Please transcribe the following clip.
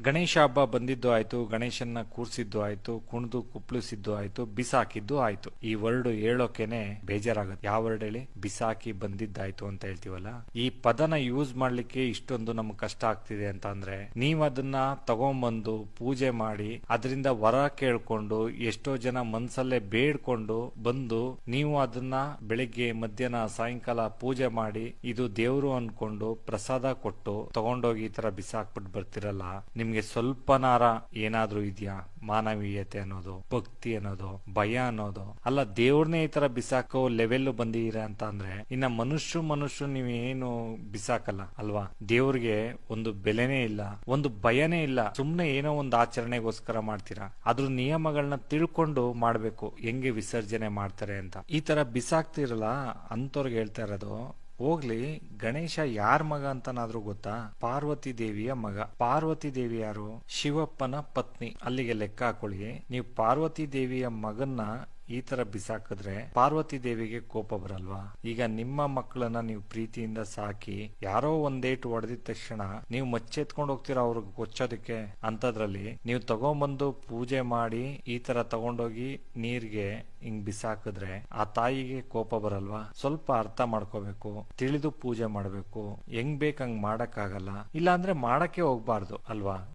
ಗಣೇಶ ಹಬ್ಬ ಬಂದಿದ್ದು ಆಯ್ತು, ಗಣೇಶನ್ನ ಕೂರ್ಸಿದ್ದು ಆಯ್ತು, ಕುಣಿದು ಕುಪ್ಳಿಸಿದ್ದು ಆಯ್ತು, ಬಿಸಾಕಿದ್ದು ಆಯ್ತು. ಈ ವರ್ಡ್ ಹೇಳೋಕೆನೆ ಬೇಜಾರಾಗುತ್ತೆ. ಯಾವ ವರ್ಡ್ ಹೇಳಿ? ಬಿಸಾಕಿ ಬಂದಿದ್ದಾಯ್ತು ಅಂತ ಹೇಳ್ತೀವಲ್ಲ? ಈ ಪದನ ಯೂಸ್ ಮಾಡ್ಲಿಕ್ಕೆ ಇಷ್ಟೊಂದು ನಮ್ಗೆ ಕಷ್ಟ ಆಗ್ತಿದೆ ಅಂತ ಅಂದ್ರೆ ನೀವ್ ಅದನ್ನ ತಗೊಂಬಂದು ಪೂಜೆ ಮಾಡಿ, ಅದರಿಂದ ವರ ಕೇಳ್ಕೊಂಡು, ಎಷ್ಟೋ ಜನ ಮನ್ಸಲ್ಲೇ ಬೇಡ್ಕೊಂಡು ಬಂದು, ನೀವು ಅದನ್ನ ಬೆಳಿಗ್ಗೆ, ಮಧ್ಯಾಹ್ನ, ಸಾಯಂಕಾಲ ಪೂಜೆ ಮಾಡಿ, ಇದು ದೇವ್ರು ಅನ್ಕೊಂಡು ಪ್ರಸಾದ ಕೊಟ್ಟು ತಗೊಂಡೋಗಿ ಈ ತರ ಬಿಸಾಕ್ಬಿಟ್ಟು ಬರ್ತಿರಲ್ಲ ನಿಮ್ಗೆ ಸ್ವಲ್ಪನಾರ ಏನಾದ್ರೂ ಇದೆಯಾ? ಮಾನವೀಯತೆ ಅನ್ನೋದು, ಭಕ್ತಿ ಅನ್ನೋದು, ಭಯ ಅನ್ನೋದು. ಅಲ್ಲ, ದೇವ್ರನ್ನೇ ಈ ತರ ಬಿಸಾಕೋ ಲೆವೆಲ್ ಬಂದಿರ ಅಂತ ಅಂದ್ರೆ, ಇನ್ನ ಮನುಷ್ಯ ಮನುಷ್ಯ ನೀವೇನು ಬಿಸಾಕಲ್ಲ, ಅಲ್ವಾ? ದೇವ್ರಿಗೆ ಒಂದು ಬೆಲೆನೇ ಇಲ್ಲ, ಒಂದು ಭಯನೇ ಇಲ್ಲ. ಸುಮ್ನೆ ಏನೋ ಒಂದು ಆಚರಣೆಗೋಸ್ಕರ ಮಾಡ್ತೀರಾ? ಅದ್ರ ನಿಯಮಗಳನ್ನ ತಿಳ್ಕೊಂಡು ಮಾಡ್ಬೇಕು. ಹೆಂಗೆ ವಿಸರ್ಜನೆ ಮಾಡ್ತಾರೆ ಅಂತ. ಈ ತರ ಬಿಸಾಕ್ತಿರಲ್ಲ ಅಂತವ್ರಿಗೆ ಹೇಳ್ತಾ ಇರೋದು ಹೋಗ್ಲಿ, ಗಣೇಶ ಯಾರ ಮಗ ಅಂತನಾದ್ರೂ ಗೊತ್ತಾ? ಪಾರ್ವತಿ ದೇವಿಯ ಮಗ. ಪಾರ್ವತಿ ದೇವಿ ಯಾರು? ಶಿವಪ್ಪನ ಪತ್ನಿ. ಅಲ್ಲಿಗೆ ಲೆಕ್ಕ ಹಾಕೊಳ್ಳಿ. ನೀವು ಪಾರ್ವತಿ ದೇವಿಯ ಮಗನ್ನ ಈ ತರ ಬಿಸಾಕಿದ್ರೆ ಪಾರ್ವತಿ ದೇವಿಗೆ ಕೋಪ ಬರಲ್ವಾ? ಈಗ ನಿಮ್ಮ ಮಕ್ಕಳನ್ನ ನೀವು ಪ್ರೀತಿಯಿಂದ ಸಾಕಿ ಯಾರೋ ಒಂದೇಟು ಹೊಡೆದಿದ ತಕ್ಷಣ ನೀವು ಮಚ್ಚೆತ್ಕೊಂಡು ಹೋಗ್ತೀರಾ ಅವ್ರಿಗೆ ಕೊಚ್ಚೋದಕ್ಕೆ? ಅಂತದ್ರಲ್ಲಿ ನೀವು ತಗೊಂಬಂದು ಪೂಜೆ ಮಾಡಿ ಈ ತರ ತಗೊಂಡೋಗಿ ನೀರ್ಗೆ ಹಿಂಗ್ ಬಿಸಾಕಿದ್ರೆ ಆ ತಾಯಿಗೆ ಕೋಪ ಬರಲ್ವಾ? ಸ್ವಲ್ಪ ಅರ್ಥ ಮಾಡ್ಕೋಬೇಕು, ತಿಳಿದು ಪೂಜೆ ಮಾಡ್ಬೇಕು. ಹೆಂಗ್ ಬೇಕಂಗ್ ಮಾಡಕ್ಕಾಗಲ್ಲ. ಇಲ್ಲ ಅಂದ್ರೆ ಮಾಡಕ್ಕೆ ಹೋಗ್ಬಾರ್ದು, ಅಲ್ವಾ?